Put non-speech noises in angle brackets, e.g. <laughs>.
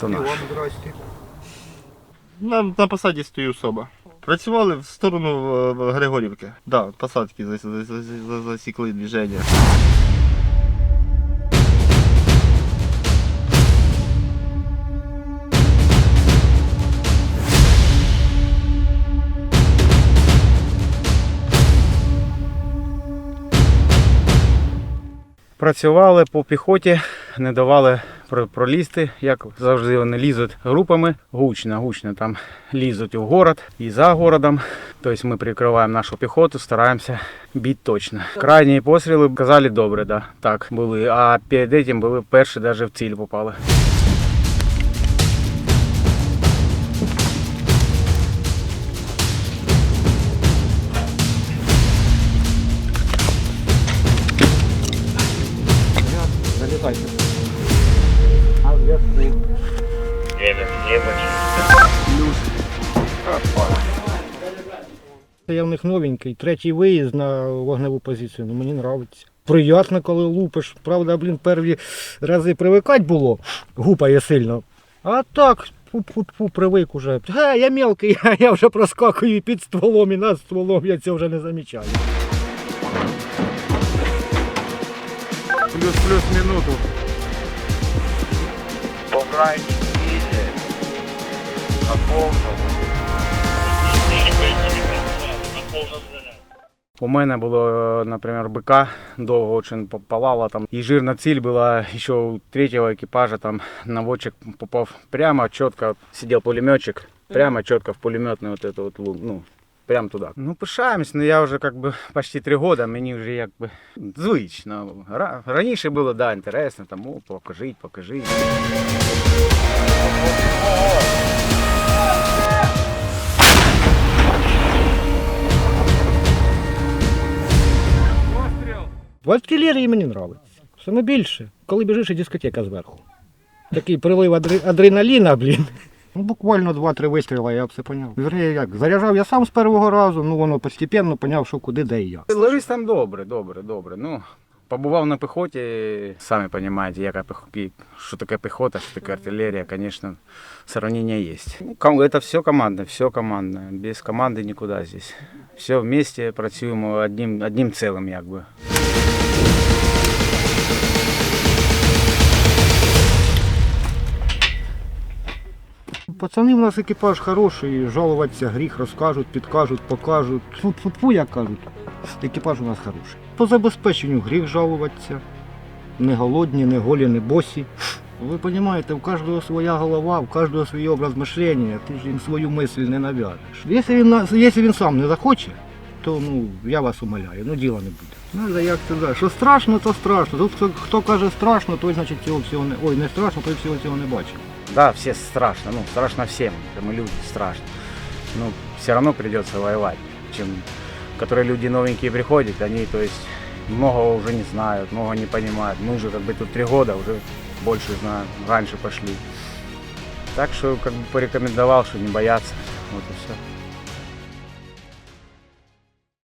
то наш. На, на посаді стою особа. Працювали в сторону е, Григорівки. Да, посадки зас- зас- зас- засікли движення. Працювали по піхоті, не давали пролізти, як завжди вони лізуть групами, гучно, гучно там лізуть у город і за городом. Тобто ми прикриваємо нашу піхоту, стараємося бити точно. Крайні постріли казали добре, да, так були. А перед цим були перші навіть в ціль попали. Я в них новенький, третій виїзд на вогневу позицію, ну мені подобається. Приятно, коли лупиш. Правда, блін, перші рази привикати було, гупає сильно. А так, фу-фу-фу, привик уже. Ге, я мелкий, <laughs> я, я вже проскакую і під стволом, і над стволом, я цього вже не замічаю. Плюс-плюс минуту. по. У мене було, наприклад, БК довго очень палало там. І жирна ціль була ще у третього екіпажа. Там наводчик попав прямо, чітко сидів пулеметчик, прямо чітко в пулеметний вот это вот, лу- ну, прямо туди. Ну, пишаємось, ну я вже как би почти три роки, мені вже якби звично. Ра- Раніше було, да, інтересно, там, о, покажіть, покажіть. В артилерії мені подобається. Саме більше, коли біжиш і дискотека зверху. Такий прилив адре- адреналіна, блін. Ну, буквально два-три вистріли, я все поняв. Вірніше, як, заряджав я сам з першого разу, ну воно постепенно поняв, що куди, де і як. Ложись там добре, добре, добре. Ну, побував на піхоті, самі розумієте, яка піх- що таке піхота, що таке артилерія, звісно, сравнення є. Ну, ком- це все командне, все командне. Без команди нікуди здесь. Все вместе працюємо одним, одним цілим, якби. Пацани в нас екіпаж хороший, жалуватися гріх, розкажуть, підкажуть, покажуть. Фу-фу-фу, як кажуть. Екіпаж у нас хороший. По забезпеченню гріх жалуватися. Не голодні, не голі, не босі. Ви розумієте, у кожного своя голова, у кожного свій образ мишлення, ти ж їм свою мисль не нав'яжеш. Якщо він, якщо він сам не захоче, то ну, я вас умоляю, ну діла не буде. Знаєте, як це? Що страшно, то страшно. Тут хто, хто каже страшно, той значить цього всього не. Ой, не страшно, той всього цього не бачив. Да, все страшно, ну, страшно всем, мы люди, страшно. Но все равно придется воевать, чем которые люди новенькие приходят, они, то есть, многого уже не знают, много не понимают. Мы уже как бы тут три года, уже больше знаем, раньше пошли. Так что как бы порекомендовал, что не бояться, вот и все.